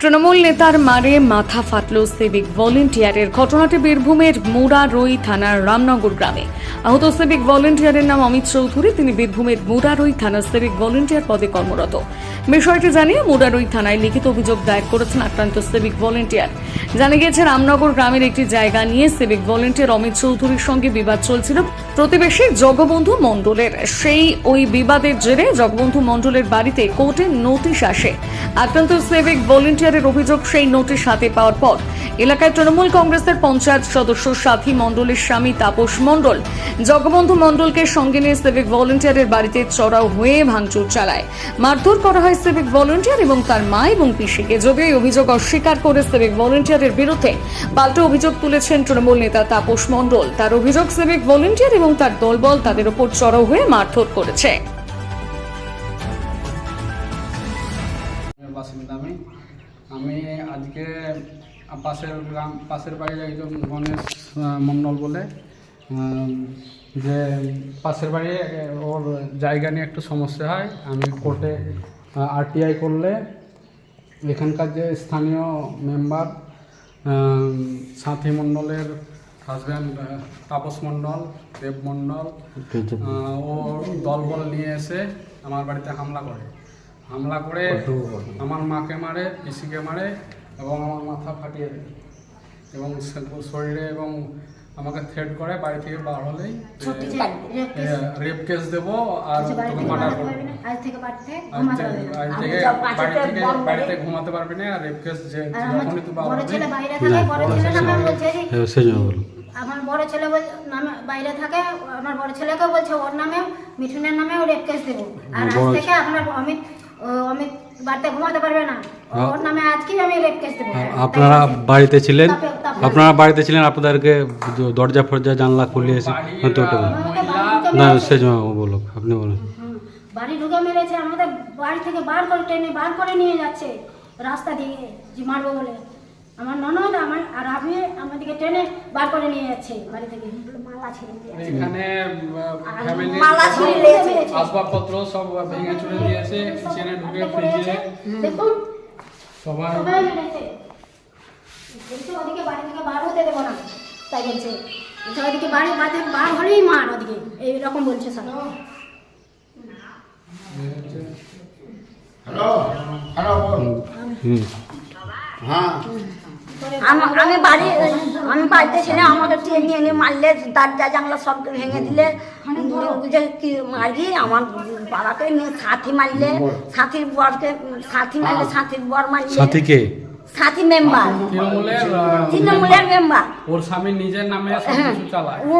তৃণমূল নেতার মারে মাথা ফাটল সিভিক ভলেন্টিয়ারের ঘটনাটি বীরভূমের মুরারই থানার রামনগর গ্রামে। আহত সিভিক ভলেন্টিয়ারের নাম অমিত চৌধুরী, তিনি বীরভূমের মুরারই থানার সিভিক ভলেন্টিয়ার পদে কর্মরত। বিষয়টি জানিয়ে মুরারই থানায় লিখিত অভিযোগ দায়ের করেছেন আক্রান্ত সিভিক ভলেন্টিয়ার। জানা গিয়েছে, রামনগর গ্রামের একটি জায়গা নিয়ে সিভিক ভলেন্টিয়ার অমিত চৌধুরীর সঙ্গে বিবাদ চলছিল। প্রতিবেশী জগবন্ধু মণ্ডলের। সেই ওই বিবাদের জেরে জগবন্ধু মণ্ডলের বাড়িতে কোর্টের নোটিশ আসে। আক্রান্ত সিভিক ভলেন্টিয়ারের অভিযোগ সেই নোটিশ হাতে পাওয়ার পর এলাকায় তৃণমূল কংগ্রেসের পঞ্চায়েত সদস্য সাথী মণ্ডলের স্বামী তাপস মণ্ডল জগবন্ধু মণ্ডলকে সঙ্গে নিয়ে সিভিক ভলেন্টিয়ারের বাড়িতে চড়াও হয়ে ভাঙচুর চালায়। মারধর করা হয় সিভিক ভলেন্টিয়ার এবং তার মা এবং পিসিকে। যদিও এই অভিযোগ অস্বীকার করে সিভিক ভলেন্টিয়ারের বিরুদ্ধে পাল্টা অভিযোগ তুলেছেন তৃণমূল নেতা তাপস মণ্ডল। তার অভিযোগ, সিভিক ভলেন্টিয়ার এবং তার দলবল তাদের ওপর চড়াও হয়ে মারধর করেছে। আমি আমি আজকে পাশের গ্রাম, পাশের বাড়ির একজন গণেশ মণ্ডল বলে যে পাশের বাড়ি ওর জায়গা নিয়ে একটু সমস্যা হয়। আমি কোর্টে আরটিআই করলে এখানকার যে স্থানীয় মেম্বার সাথী মণ্ডলের হাজব্যান্ড তাপস মণ্ডল দেব মণ্ডল ও দলবল নিয়ে এসে আমার বাড়িতে হামলা করে। হামলা করে আমার মাকে মারে পিসিকে মারে এবং আমার মাথা ফাটিয়ে দেয়। এবং শরীরে এবং আমাকে থ্রেট করে বাড়ি থেকে বার হলেই রেপ কেস দেবো আর তোকে মার্ডার করব। আজ থেকে বাড়িতে ঘুমাতে পারবি না। আর রেপ কেস যে যখনই তুই বার হবি। বড় ছেলে নামে হ্যাঁ বাইরে থাকে আমার বড় ছেলেকে বলছে ওর নামে মিঠুনের নামে ও রেপ কেস দেবো। আর আজ থেকে আপনার অমিত অমিত বাড়িতে ঘুমাতে পারবে না। হ্যাঁ। ওর নামে আজকেই আমি রেপ কেস দেবো। আর আপনারা বাড়িতে ছিলেন? আপনারা বাড়িতে ছিলেন আপনাদেরকে দরজা ফরজা জানলা খুলে এসে ঢুকে না মেরেছে। সে বলো আপনি বলুন। বাড়ি ঢুকে মেরেছে আমাদের বাড়ি থেকে বার করে টেনে বার করে নিয়ে যাচ্ছে রাস্তা দিয়ে যে মারবো বলে। আমার ননদ আমার আর আমি আমাদেরকে ট্রেনে বার করে নিয়ে যাচ্ছে বাড়ি থেকে। মালা ছেড়ে দিয়ে এখানে ফ্যামিলি মালা ছিঁড়ে দিয়েছে। আসবাবপত্র সব ভেঙে চুরে দিয়েছে কিচেনে ঢুকে ফ্রিজে। দেখুন সবাই বলছে ওদিকে বাড়ি থেকে বার হতে দেবো না। তাই বলছে। ওদিকে বাড়ি বাড়ি বার হলেই মার ওদিকে। এইরকম বলছে স্যার হ্যালো। হ্যালো হুম। হ্যাঁ। আম- আমি বাড়ি আমি বাড়িতে ছেলে আমাকে টেনে এনে মারলে দরজা জানলা সব ভেঙে দিলে যে কি মারি আমার বাবাকে নিয়ে সাথী মারলে সাথীর বরকে সাথী মারলে সাথীর বর মারলে। সাথীকে সাথী মেম্বার। তৃণমূলের মেম্বার। ওর স্বামী নিজের নামে সব হ্যাঁ। কিছু চালায়। ও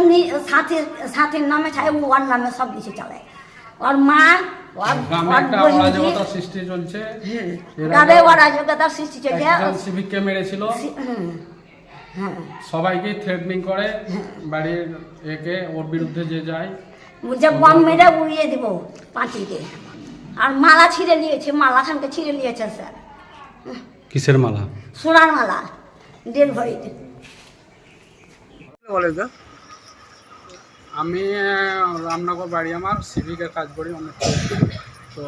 সাথীর সাথীর নামে ছাড়ে ও ওর নামে সব কিছু চালায়। ওর মা ওর গ্রামে ওর একটা বহিনী, অরাজকতা সৃষ্টি চলছে এর অরাজকতার সৃষ্টি চলছে সিভিককে মেরেছিল সবাইকে থ্রেটনিং করে বাড়ির একে ওর বিরুদ্ধে যে যায়। বম মেরে উড়িয়ে দিব পাঁচিকে আর মালা ছিঁড়ে নিয়েছে মালা খানকে ছিঁড়ে নিয়েছে স্যার। কিসের মালা? সোনার মালা দেড় ভরিতে। আমি রামনগর বাড়ি আমার সিভিকের কাজ করি অনেক। তো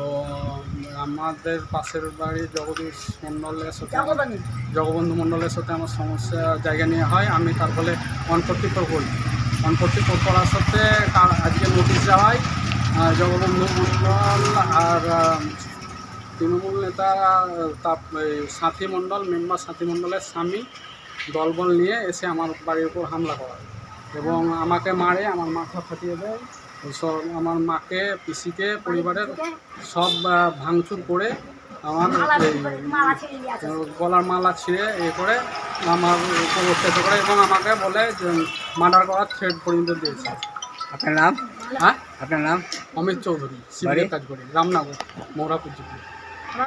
আমাদের পাশের বাড়ি জগদীশ মণ্ডলের সাথে জগবন্ধু মণ্ডলের সাথে আমার সমস্যা জায়গা নিয়ে হয়। আমি তার ফলে অনপট্টি তো করি। অনপট্টি করার সাথে আজকে নোটিশ দেওয়ায় আহ, জগবন্ধু মণ্ডল আর তৃণমূল নেতা তাপ সাথী মণ্ডল মেম্বার সাথী মণ্ডলের স্বামী দলবল নিয়ে এসে আমার বাড়ির উপর হামলা করে এবং আমাকে মারে আমার মাথা ফাটিয়ে দেয়। সব আমার মাকে পিসিকে পরিবারের সব ভাঙচুর করে আমার গলার মালা ছিঁড়ে এ করে আমার উপর অত্যাচার করে এবং আমাকে বলে যে মার্ডার করার থ্রেড পর্যন্ত দিয়েছে। আপনার নাম? হ্যাঁ? আপনার নাম? অমিত চৌধুরী সিভিলের কাজ করি রামনগর মৌরাপুর